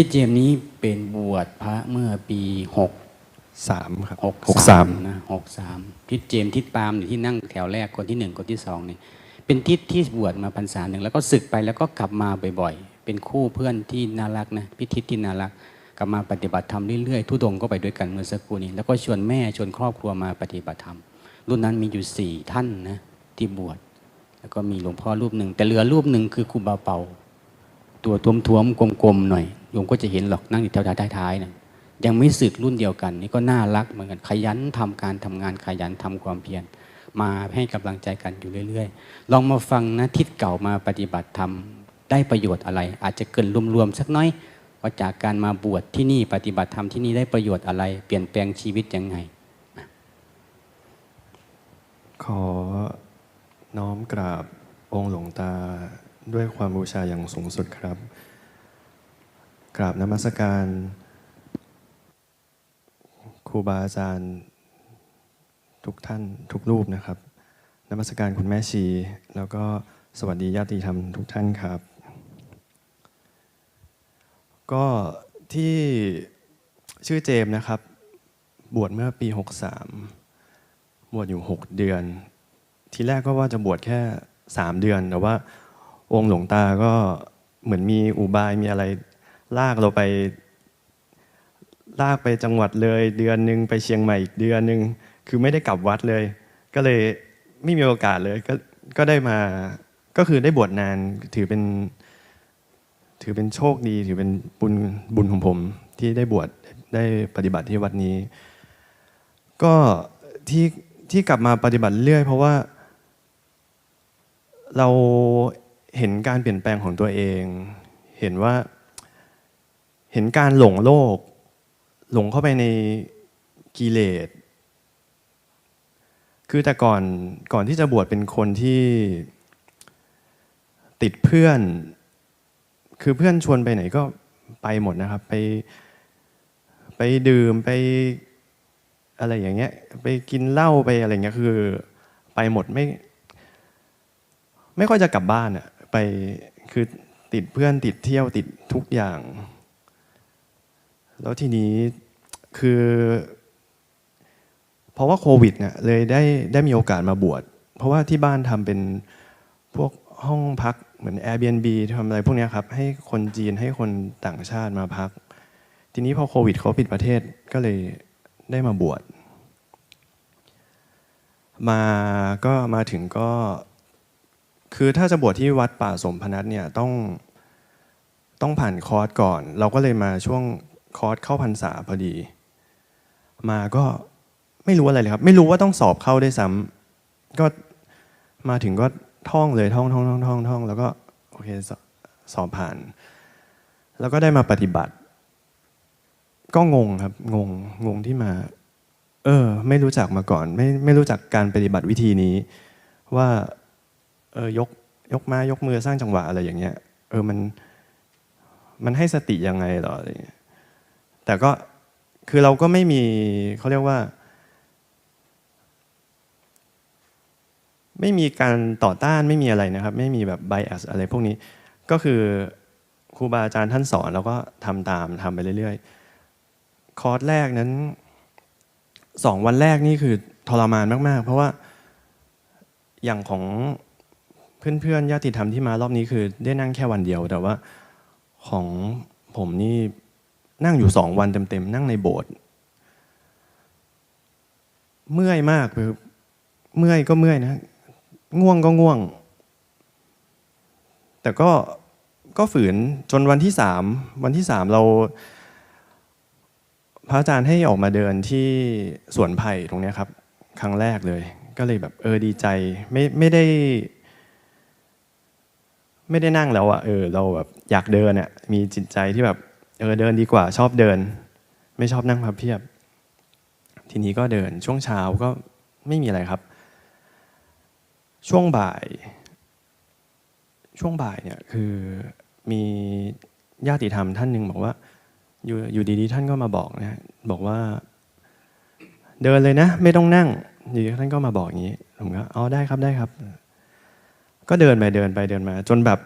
ที่เจมส์นี้เป็นบวชพระเมื่อปีหกสามครับหกหกสามนะหกสามทิศเจมส์ทิศปาล์มอยู่ที่นั่งแถวแรกคนที่หนึ่งคนที่สองนี่เป็นทิศที่บวชมาพรรษาหนึ่งแล้วก็ศึกไปแล้วก็กลับมาบ่อยๆ เป็นคู่เพื่อนที่น่ารักนะพิทิศที่น่ารักกลับมาปฏิบัติธรรมเรื่อยๆทุดงค์ก็ไปด้วยกันเมื่อสักครู่นี้แล้วก็ชวนแม่ชวนครอบครัวมาปฏิบัติธรรม รุ่นนั้นมีอยู่สี่ท่านนะที่บวชแล้วก็มีหลวงพ่อรูปหนึ่งแต่เหลือรูปหนึ่งคือครูบาเปาตัวท้วมๆกลมๆหน่อย โยมก็จะเห็นหรอกนั่งอยู่แถวท้ายๆนะยังไม่สึกรุ่นเดียวกัน นี่ก็น่ารักเหมือนกันขยันทำการทำงานขยันทำความเพียรมาให้กำลังใจกันอยู่เรื่อย ๆ ลองมาฟังนะทิศเก่ามาปฏิบัติธรรมได้ประโยชน์อะไร อาจจะเกินรวมๆสักน้อยว่าจากการมาบวชที่นี่ปฏิบัติธรรมที่นี่ได้ประโยชน์อะไร เปลี่ยนแปลงชีวิตยังไง ขอน้อมกราบองค์หลวงตาด้วยความบูชาอย่างสูงสุดครับ กราบนมัสการครูบาอาจารย์ทุกท่านทุกรูปนะครับนมัสการคุณแม่ชี แล้วก็สวัสดีญาติธรรมทุกท่านครับ ก็ที่ชื่อเจมส์นะครับ บวชเมื่อปี 63 บวชอยู่ 6 เดือน ทีแรกก็ว่าจะบวชแค่ 3 เดือน แต่ว่าองค์หลวงตาก็เหมือนมีอุบายมีอะไร ลากเราไป ลากไปจังหวัดเลย เดือนหนึ่งไปเชียงใหม่อีกเดือนหนึ่งคือไม่ได้กลับวัดเลย ก็เลยไม่มีโอกาสเลยก็ก็ได้มาก็คือได้บวชนานถือเป็น ถือเป็นโชคดี ถือเป็นบุญบุญของผม ที่ได้บวชได้ปฏิบัติที่วัดนี้ ก็ที่ที่กลับมาปฏิบัติเรื่อย เพราะว่า เราเห็นการเปลี่ยนแปลงของตัวเอง เห็นว่า เห็นการหลงโลก หลงเข้าไปในกิเลส คือแต่ก่อนก่อนที่จะบวชเป็นคนที่ติดเพื่อน คือเพื่อนชวนไปไหนก็ไปหมดนะครับ ไปไปดื่มไปอะไรอย่างเงี้ย ไปกินเหล้าไปอะไรเงี้ยคือ ไปหมดไม่ ไม่ค่อยจะกลับบ้านอะไปคือติดเพื่อนติดเที่ยวติดทุกอย่าง แล้วทีนี้คือ เพราะว่าโควิดเนี่ยเลยได้ได้มีโอกาสมาบวชเพราะว่าที่บ้านทำเป็นพวกห้องพักเหมือน Airbnb ทำอะไรพวกนี้ครับ ให้คนจีนให้คนต่างชาติมาพัก ทีนี้พอโควิดเขาปิดประเทศก็เลยได้มาบวชมาก็มาถึงก็ คือถ้าจะบวชที่วัดป่าสมพนัสเนี่ยต้องต้องผ่านคอร์สก่อน เราก็เลยมาช่วง คอร์สเข้าพรรษาพอดี มาก็ไม่รู้อะไรเลยครับ ไม่รู้ว่าต้องสอบเข้าได้วยซ้ำก็มาถึงก็ท่องเลยท่องท่องท่องท่องท่องแล้วก็โอเคสสอบผ่าน แล้วก็ได้มาปฏิบัติ ก็งงครับงงงงที่มา เออ ไม่รู้จักมาก่อน ไม่ไม่รู้จักการปฏิบัติวิธีนี้ ว่าเออยกยกมายกมือสร้างจังหวะอะไรอย่างเงี้ย เออมันมันให้สติยังไงหรออะไรเงี้ย แต่ก็คือเราก็ไม่มีเขาเรียกว่า ไม่มีการต่อต้านไม่มีอะไรนะครับ ไม่มีแบบไบแอสอะไรพวกนี้ ก็คือครูบาอาจารย์ท่านสอนเราก็ทำตามทำไปเรื่อยๆ คอร์สแรกนั้นสองวันแรกนี่คือทรมานมากๆ เพราะว่าอย่างของเพื่อนๆญาติธรรมที่มารอบนี้คือได้นั่งแค่วันเดียว แต่ว่าของผมนี่ นั่งอยู่สองวันเต็มๆนั่งในโบสถ์เมื่อยมากคือเมื่อยก็เมื่อยนะ ง่วงก็ง่วง แต่ก็ก็ฝืนจนวันที่สามวันที่สามเรา พระอาจารย์ให้ออกมาเดินที่สวนไผ่ตรงนี้ครับ ครั้งแรกเลย ก็เลยแบบเออดีใจไม่ไม่ได้ ไม่ได้นั่งแล้วอะเออ เราแบบอยากเดินอะมีจิตใจที่แบบ เออเดินดีกว่าชอบเดิน ไม่ชอบนั่งพับเพียบ ทีนี้ก็เดินช่วงเช้าก็ไม่มีอะไรครับ ช่วงบ่าย ช่วงบ่ายเนี่ยคือมีญาติธรรมท่านหนึ่งบอกว่า อยู่อยู่ดีๆท่านก็มาบอกนะบอกว่า เดินเลยนะ ไม่ต้องนั่งอยู่ท่านก็มาบอกอย่างนี้ผมก็อ๋อได้ครับได้ครับ ก็เดินไปเดินไปเดินมา จนแบบ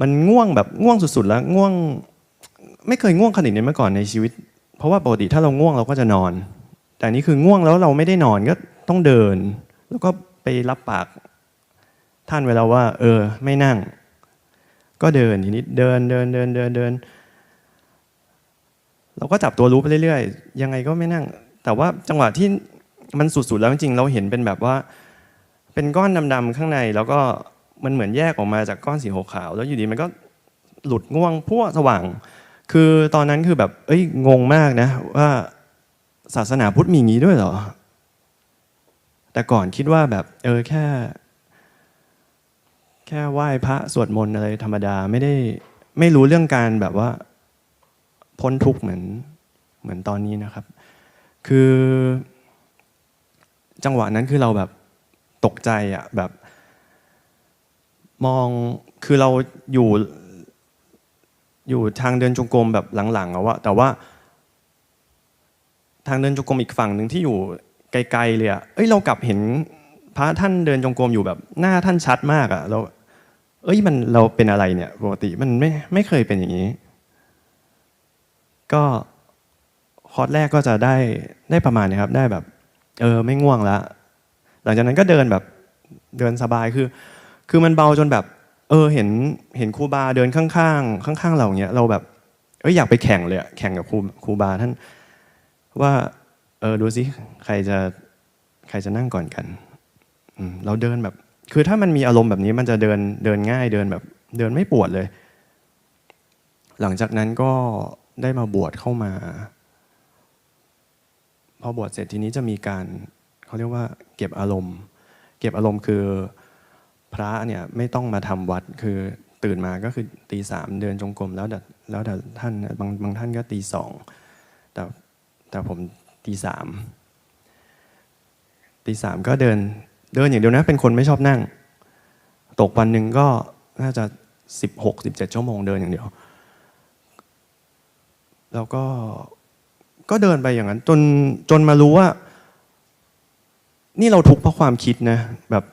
มันง่วงแบบง่วงสุดๆแล้วง่วง ไม่เคยง่วงขนาดนี้มาก่อนในชีวิต เพราะว่าปกติถ้าเราง่วงเราก็จะนอน แต่นี้คือง่วงแล้วเราไม่ได้นอนก็ต้องเดิน แล้วก็ไปรับปากท่านไว้แล้วว่า เออ ไม่นั่ง ก็เดินทีนี้เดินเดินเดินเดินเดิน เราก็จับตัวรู้ไปเรื่อยๆ ยังไงก็ไม่นั่ง แต่ว่าจังหวะที่มันสุดๆแล้วจริงๆเราเห็นเป็นแบบว่า เป็นก้อนดำๆข้างใน แล้วก็มันเหมือนแยกออกมาจากก้อนสีขาวแล้วอยู่ดีมันก็หลุดง่วงพั่วสว่าง คือตอนนั้นคือแบบ เอ้ยงงมากนะ ว่าศาสนาพุทธมีงี้ด้วยเหรอ แต่ก่อนคิดว่าแบบ เออแค่ แค่ไหว้พระสวดมนต์อะไรธรรมดาไม่ได้ไม่รู้เรื่องการแบบว่า พ้นทุกข์เหมือนเหมือนตอนนี้นะครับ คือ จังหวะนั้นคือเราแบบตกใจอะแบบ มองคือเราอยู่ อยู่ทางเดินจงกรมแบบหลังๆอะว่าแต่ว่า ทางเดินจงกรมอีกฝั่งหนึ่งที่อยู่ไกลๆเลยอะเอ้ยเรากลับเห็นพระท่านเดินจงกรมอยู่แบบหน้าท่านชัดมากอะเราเอ้ยมันเราเป็นอะไรเนี่ยปกติมันไม่ไม่เคยเป็นอย่างนี้ ก็คอร์สแรกก็จะได้ได้ประมาณนี้ครับ ได้แบบ เออไม่ง่วงล้วหลังจากนั้นก็เดินแบบเดินสบายคือ คือมันเบาจนแบบ เออเห็นเห็นครูบาเดินข้างๆข้างๆเราเงี้ยเราแบบเอ้ยอยากไปแข่งเลยอะแข่งกับครูครูบาท่าน ว่า เออดูสิใครจะใครจะนั่งก่อนกันอืมเราเดินแบบ คือถ้ามันมีอารมณ์แบบนี้มันจะเดินเดินง่ายเดินแบบ เดินไม่ปวดเลย หลังจากนั้นก็ได้มาบวชเข้ามา พอบวชเสร็จทีนี้จะมีการเขาเรียกว่า เก็บอารมณ์ เก็บอารมณ์คือ พระเนี่ยไม่ต้องมาทำวัดคือตื่นมาก็คือตีสามเดินจงกรมแล้วแต่แล้วแต่ท่านบางบางท่านก็ตีสองแต่แต่ผมตีสามตีสามก็เดินเดินอย่างเดียวนะเป็นคนไม่ชอบนั่ง ตกวันหนึ่งก็น่าจะสิบหกสิบเจ็ดชั่วโมงเดินอย่างเดียว แล้วก็ก็เดินไปอย่างนั้น จนจนมารู้ว่า นี่เราทุกข์เพราะความคิดนะแบบ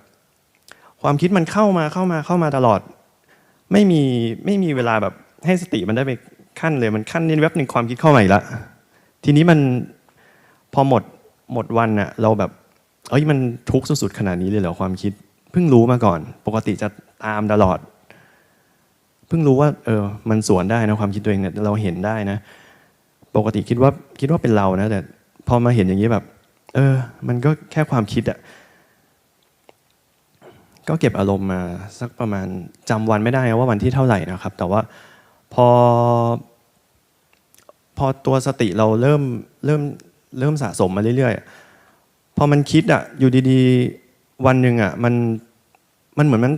ความคิดมันเข้ามาเข้ามาเข้ามาตลอด ไม่มีไม่มีเวลาแบบให้สติมันได้ไปขั้นเลยมันขั้นนิดแวบหนึ่งความคิดเข้ามาอีกแล้วทีนี้มันพอหมดหมดวันอะเราแบบเอ้ยมันทุกข์สุดๆขนาดนี้เลยเหรอความคิด เพิ่งรู้มาก่อน ปกติจะตามตลอด เพิ่งรู้ว่า เออ มันสวนได้นะความคิดตัวเองเนี่ยเราเห็นได้นะ ปกติคิดว่าคิดว่าเป็นเรานะแต่พอมาเห็นอย่างนี้แบบ เออ มันก็แค่ความคิดอะ ก็เก็บอารมณ์มาสักประมาณจำวันไม่ได้ว่าวันที่เท่าไหร่นะครับ แต่ว่าพอ พอตัวสติเราเริ่มเริ่มเริ่มสะสมมาเรื่อยๆพอมันคิดอะอยู่ดีๆวันหนึ่งอะมันมันเหมือนมัน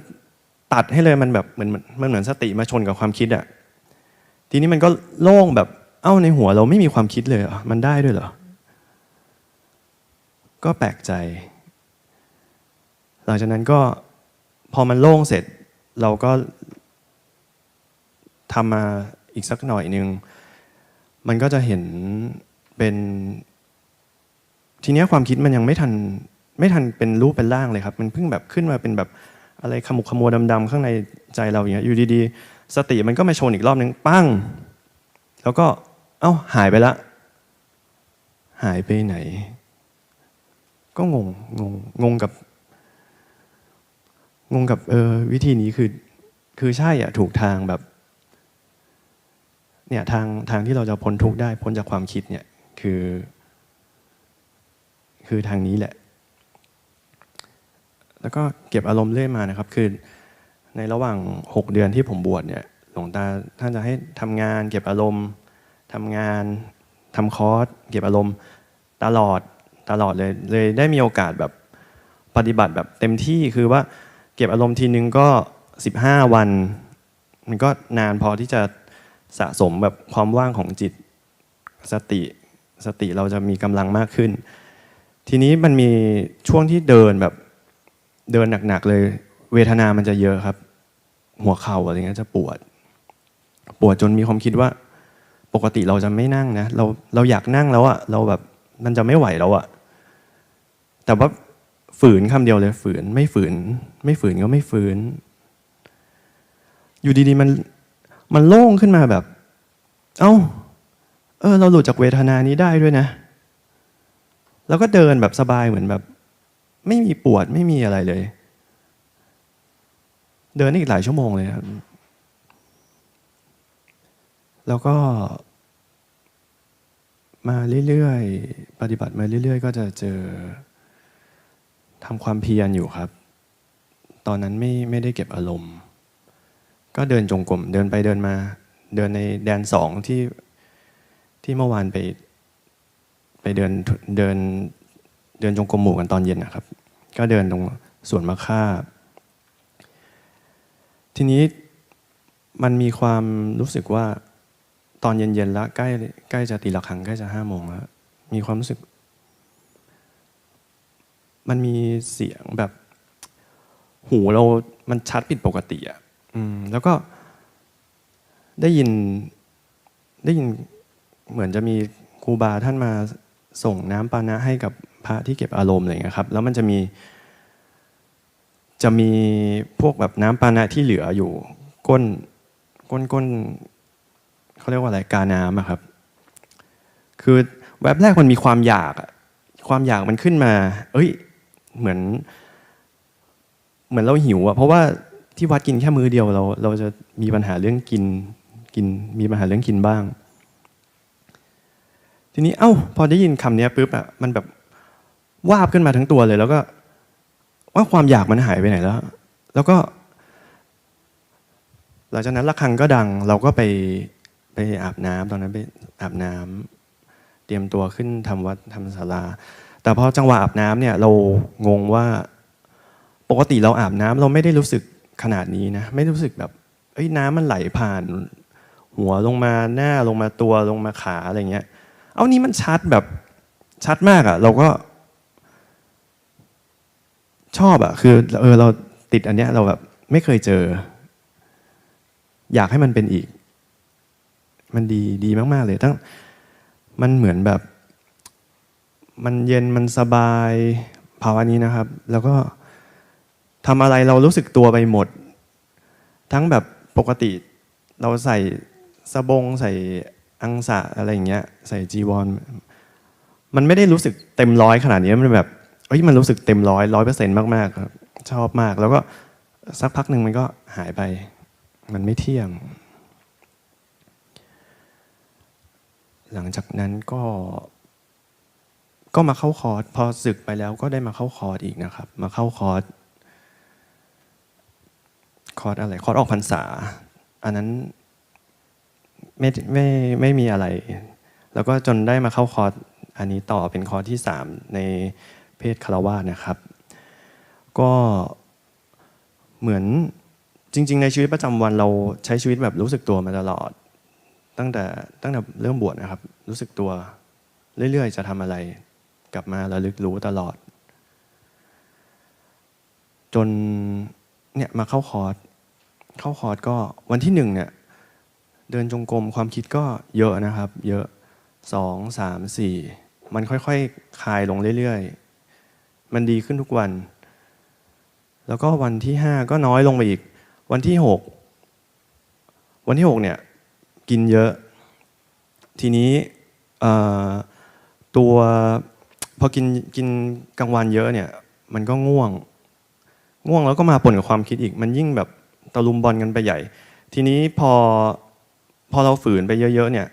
ตัดให้เลยมันแบบเหมือนมันเหมือนสติมาชนกับความคิดอะทีนี้มันก็โล่งแบบเอ้าในหัวเราไม่มีความคิดเลยเหรอมันได้ด้วยเหรอก็แปลกใจ หลังจากนั้นก็ พอมันโล่งเสร็จเราก็ทำมาอีกสักหน่อยหนึ่งมันก็จะเห็นเป็น ทีเนี้ยความคิดมันยังไม่ทันไม่ทันเป็นรูปเป็นร่างเลยครับ มันเพิ่งแบบขึ้นมาเป็นแบบอะไรขมุกขมัวดำๆข้างในใจเราอย่างเงี้ยอยู่ดีๆ สติมันก็มาชนอีกรอบนึงปั้ง แล้วก็เอ้าหายไปละ หายไปไหน ก็งงงงงงกับ งงกับเออวิธีนี้คือคือใช่อะถูกทางแบบเนี่ยทางทางที่เราจะพ้นทุกข์ได้พ้นจากความคิดเนี่ยคือ คือทางนี้แหละ แล้วก็เก็บอารมณ์เรื่อยมานะครับ คือในระหว่างหกเดือนที่ผมบวชเนี่ยหลวงตาท่านจะให้ทำงาน เก็บอารมณ์ทำงานทำคอร์สเก็บอารมณ์ตลอดตลอดเลยเลยได้มีโอกาสแบบปฏิบัติแบบเต็มที่คือว่า เก็บอารมณ์ทีนึงก็ 15 วัน มันก็นานพอที่จะสะสมแบบความว่างของจิตสติสติเราจะมีกำลังมากขึ้น ทีนี้มันมีช่วงที่เดินแบบเดินหนักๆเลย เวทนามันจะเยอะครับ หัวเข่าอะไรเงี้ยจะปวด ปวดจนมีความคิดว่า ปกติเราจะไม่นั่งนะ เราเราอยากนั่งแล้วอะเราแบบมันจะไม่ไหวแล้วอะแต่ว่า ฝืนคำเดียวเลยฝืนไม่ฝืน ไม่ฝืนก็ไม่ฝืน อยู่ดีๆมันมันโล่งขึ้นมาแบบ เอ้า เออ เราหลุดจากเวทนานี้ได้ด้วยนะ แล้วก็เดินแบบสบายเหมือนแบบ ไม่มีปวดไม่มีอะไรเลย เดินอีกหลายชั่วโมงเลยครับแล้วก็ มาเรื่อยๆ ปฏิบัติมาเรื่อยๆ ก็จะเจอ ทำความเพียรอยู่ครับ ตอนนั้นไม่ไม่ได้เก็บอารมณ์ ก็เดินจงกรมเดินไปเดินมา เดินในแดนสองที่ที่เมื่อวานไป ไปเดินเดินเดินจงกรมหมู่กันตอนเย็นนะครับ ก็เดินตรงสวนมะค่า ทีนี้มันมีความรู้สึกว่าตอนเย็นๆแล้วใกล้ใกล้จะตีละครังใกล้จะห้าโมงแล้วมีความรู้สึก มันมีเสียงแบบ หูเรา มันชัดผิดปกติอะอืมแล้วก็ได้ยินได้ยินเหมือนจะมีครูบาท่านมาส่งน้ำปานะให้กับพระที่เก็บอารมณ์อะไรอย่างเงี้ยครับ แล้วมันจะมี จะมีพวกแบบน้ำปานะที่เหลืออยู่ ก้นก้นก้นเขาเรียกว่าอะไรกาน้ำอะครับ คือแวบแรกมันมีความอยากอะความอยากมันขึ้นมา เอ้ย เหมือน เหมือนเราหิวอะเพราะว่าที่วัดกินแค่มื้อเดียวเรา เราจะมีปัญหาเรื่องกินกินมีปัญหาเรื่องกินบ้าง ทีนี้เอ้า พอได้ยินคำนี้ปุ๊บอะมันแบบวาบขึ้นมาทั้งตัวเลย แล้วก็ว่าความอยากมันหายไปไหนแล้ว แล้วก็ หลังจากนั้นระฆังก็ดัง เราก็ไปไปอาบน้ำตอนนั้นไปอาบน้ำเตรียมตัวขึ้นทำวัดทำศาลา แต่พอจังหวะอาบน้ำเนี่ยเรางงว่าปกติเราอาบน้ำเราไม่ได้รู้สึกขนาดนี้นะ ไม่รู้สึกแบบเอ้ยน้ำมันไหลผ่าน หัวลงมาหน้าลงมาตัวลงมาขาอะไรเงี้ย เอานี้มันชัดแบบชัดมากอะ่ะ เราก็ ชอบอะ่ะ คือเออเราติดอันเนี้ยเราแบบไม่เคยเจอ อยากให้มันเป็นอีก มันดีดีมาก ๆ เลยทั้ง มันเหมือนแบบ มันเย็นมันสบายภาวะนี้นะครับ แล้วก็ทำอะไรเรารู้สึกตัวไปหมด ทั้งแบบปกติเราใส่สบงใส่อังสะอะไรอย่างเงี้ย ใส่จีวร มันไม่ได้รู้สึกเต็มร้อยขนาดนี้มันแบบเอ้ยมันรู้สึกเต็มร้อยร้อยเปอร์เซ็นต์มากๆครับชอบมาก แล้วก็สักพักหนึ่งมันก็หายไป มันไม่เที่ยง หลังจากนั้นก็ ก็มาเข้าคอร์สพอศึกไปแล้วก็ได้มาเข้าคอร์สอีกนะครับ มาเข้าคอร์สคอร์สอะไรคอร์สออกพรรษา อันนั้นไม่ไม่ไม่มีอะไร แล้วก็จนได้มาเข้าคอร์สอันนี้ต่อเป็นคอร์สที่สามในเพศคารวาสนะครับ ก็เหมือนจริง ๆ ในชีวิตประจำวันเราใช้ชีวิตแบบรู้สึกตัวมาตลอด ตั้งแต่ตั้งแต่เริ่มบวชนะครับ รู้สึกตัวเรื่อยๆ จะทำอะไร กลับมาระลึกรู้ตลอด จนเนี่ยมาเข้าคอร์สเข้าคอร์สก็วันที่หนึ่งเนี่ยเดินจงกรมความคิดก็เยอะนะครับ เยอะสองสามสี่มันค่อยๆคลายลงเรื่อยๆ มันดีขึ้นทุกวัน แล้วก็วันที่ห้าก็น้อยลงไปอีก วันที่หกวันที่หกเนี่ยกินเยอะ ทีนี้ตัว พอกินกินกลางวันเยอะเนี่ย มันก็ง่วง ง่วงแล้วก็มาปนกับความคิดอีก มันยิ่งแบบตะลุมบอลกันไปใหญ่ ทีนี้พอพอเราฝืนไปเยอะ ๆ เนี่ย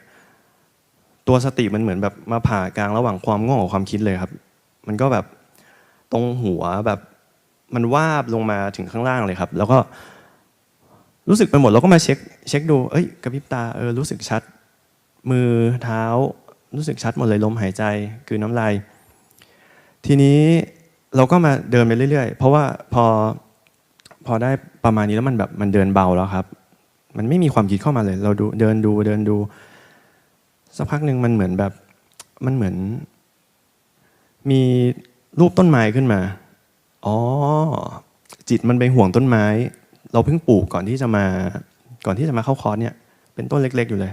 ตัวสติมันเหมือนแบบมาผ่ากลางระหว่างความง่วงกับความคิดเลยครับ มันก็แบบตรงหัวแบบมันวาบลงมาถึงข้างล่างเลยครับ แล้วก็รู้สึกไปหมดแล้วก็มาเช็คเช็คดู เอ้ยกระพริบตาเออรู้สึกชัด มือเท้ารู้สึกชัดหมดเลยลมหายใจคือน้ำลาย ทีนี้เราก็มาเดินไปเรื่อยๆ เพราะว่าพอพอได้ประมาณนี้แล้วมันแบบมันเดินเบาแล้วครับ มันไม่มีความคิดเข้ามาเลย เราดูเดินดูเดินดู สักพักหนึ่งมันเหมือนแบบมันเหมือน มีรูปต้นไม้ขึ้นมา อ๋อ จิตมันไปห่วงต้นไม้ เราเพิ่งปลูกก่อนที่จะมา ก่อนที่จะมาเข้าคอร์สเนี่ย เป็นต้นเล็ก ๆ อยู่เลย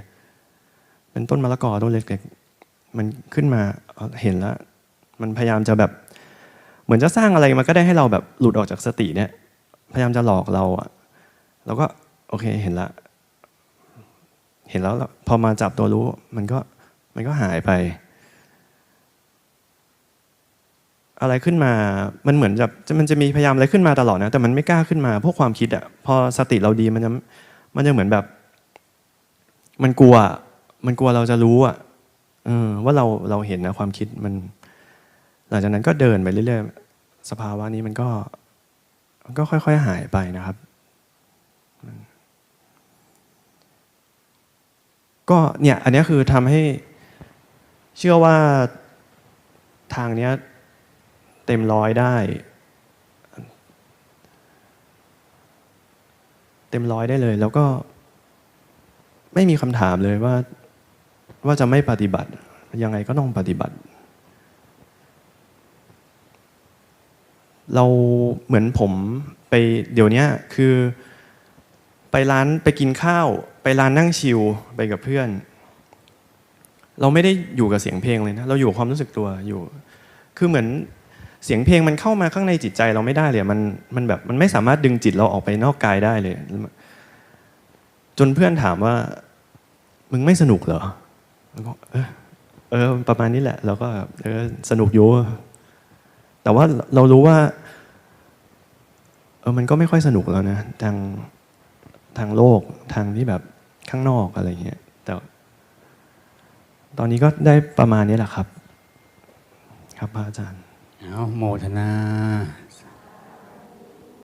เป็นต้นมะละกอต้นเล็ก ๆ มันขึ้นมาเห็นแล้ว มันพยายามจะแบบ เหมือนจะสร้างอะไรมาก็ได้ให้เราแบบหลุดออกจากสติเนี่ย พยายามจะหลอกเราอะเราก็โอเคเห็นละ เห็นแล้วพอมาจับตัวรู้ มันก็มันก็หายไป อะไรขึ้นมา มันเหมือนจะมันจะมีพยายามอะไรขึ้นมาตลอดนะ แต่มันไม่กล้าขึ้นมาพวกความคิดอะพอสติเราดีมันจะมันจะเหมือนแบบ มันกลัว มันกลัวเราจะรู้อะอว่าเราเราเห็นนะความคิดมัน หลังจากนั้นก็เดินไปเรื่อยๆ สภาวะนี้มันก็มันก็ค่อย ๆ หายไปนะครับ ก็เนี่ยอันนี้คือทำให้เชื่อว่าทางเนี้ยเต็มร้อยได้ เต็มร้อยได้เลย แล้วก็ไม่มีคำถามเลยว่าว่าจะไม่ปฏิบัติ ยังไงก็ต้องปฏิบัติ เราเหมือนผมไปเดี๋ยวนี้คือ ไปร้านไปกินข้าว ไปร้านนั่งชิลไปกับเพื่อน เราไม่ได้อยู่กับเสียงเพลงเลยนะ เราอยู่กับความรู้สึกตัวอยู่ คือเหมือนเสียงเพลงมันเข้ามาข้างในจิตใจเราไม่ได้เลยมันมันแบบมันไม่สามารถดึงจิตเราออกไปนอกกายได้เลย จนเพื่อนถามว่า มึงไม่สนุกเหรอแล้วก็เออ ประมาณนี้แหละ เราก็เออสนุกอยู่ แต่ว่าเรารู้ว่าเออมันก็ไม่ค่อยสนุกแล้วนะทางทางโลกทางที่แบบข้างนอกอะไรเงี้ยแต่ ตอนนี้ก็ได้ประมาณนี้แหละครับ ครับพระอาจารย์เอาโมทนา